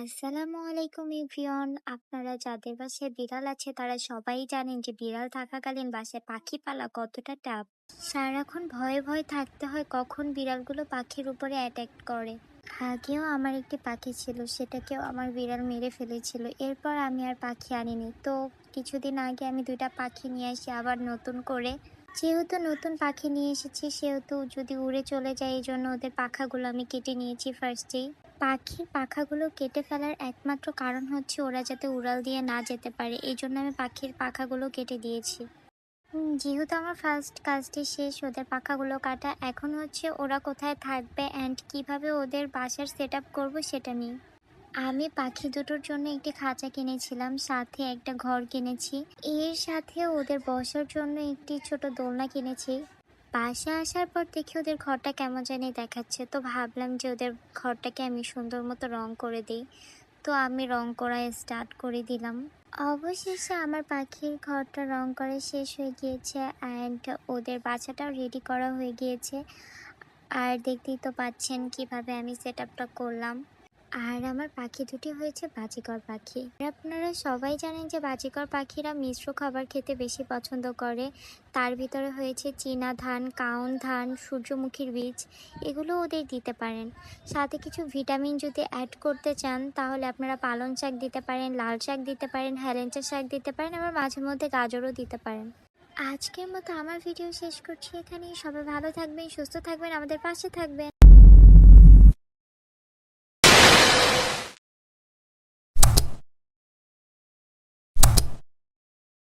আসসালামু আলাইকুম ইভিয়ন আপনারা যাদের বাসায় বিড়াল আছে, তারা সবাই জানেন যে বিড়াল থাকাকালীন বাসায় পাখি পালা কতটা টাফ সারাক্ষণ ভয়ে ভয়ে থাকতে হয় কখন বিড়ালগুলো পাখির উপরে অ্যাটাক করে। আগেও আমার একটি পাখি ছিল, সেটাকেও আমার বিড়াল মেরে ফেলেছিল। এরপর আমি আর পাখি আনিনি। তো কিছুদিন আগে আমি দুইটা পাখি নিয়ে আসি, আবার নতুন করে। যেহেতু নতুন পাখি নিয়ে এসেছি, সেহেতু যদি উড়ে চলে যায় এই জন্য ওদের পাখাগুলো আমি কেটে নিয়েছি ফার্স্টেই পাখির পাখাগুলো কেটে ফেলার একমাত্র কারণ হচ্ছে ওরা যাতে উড়াল দিয়ে না যেতে পারে। এই জন্য আমি পাখির পাখাগুলো কেটে দিয়েছি। যেহেতু আমার ফার্স্ট কাজটি শেষ, ওদের পাখাগুলো কাটা, এখন হচ্ছে ওরা কোথায় থাকবে অ্যান্ড কীভাবে ওদের বাসার সেট আপ করব সেটা নিয়ে। আমি পাখি দুটোর জন্য একটি খাঁচা কিনেছিলাম, সাথে একটা ঘর কিনেছি। এর সাথে ওদের বসার জন্য একটি ছোট দোলনা কিনেছি। বাসা আসার পর দেখি ওদের ঘরটা কেমন জানি দেখাচ্ছে। তো ভাবলাম যে ওদের ঘরটাকে আমি সুন্দর মতো রং করে দিই। তো আমি রং করা স্টার্ট করে দিলাম। অবশেষে আমার পাখির ঘরটা রং করা শেষ হয়ে গিয়েছে অ্যান্ড ওদের বাচ্চাটাও রেডি করা হয়ে গিয়েছে। আর দেখতেই তো পাচ্ছেন কীভাবে আমি সেট করলাম। আর আমার পাখি দুটি হয়েছে বাজিকর পাখি। আপনারা সবাই জানেন যে বাজিকর পাখিরা মিশ্র খাবার খেতে বেশি পছন্দ করে। তার ভিতরে হয়েছে চীনা ধান, কাউন ধান, সূর্যমুখীর বীজ, এগুলো ওদের দিতে পারেন। সাথে কিছু ভিটামিন যদি অ্যাড করতে চান, তাহলে আপনারা পালং শাক দিতে পারেন, লাল শাক দিতে পারেন, হেলেঞ্চা শাক দিতে পারেন, আবার মাঝে মধ্যে গাজরও দিতে পারেন। আজকের মতো আমার ভিডিও শেষ করছি এখানেই। সবাই ভালো থাকবেন, সুস্থ থাকবেন, আমাদের পাশে থাকবেন।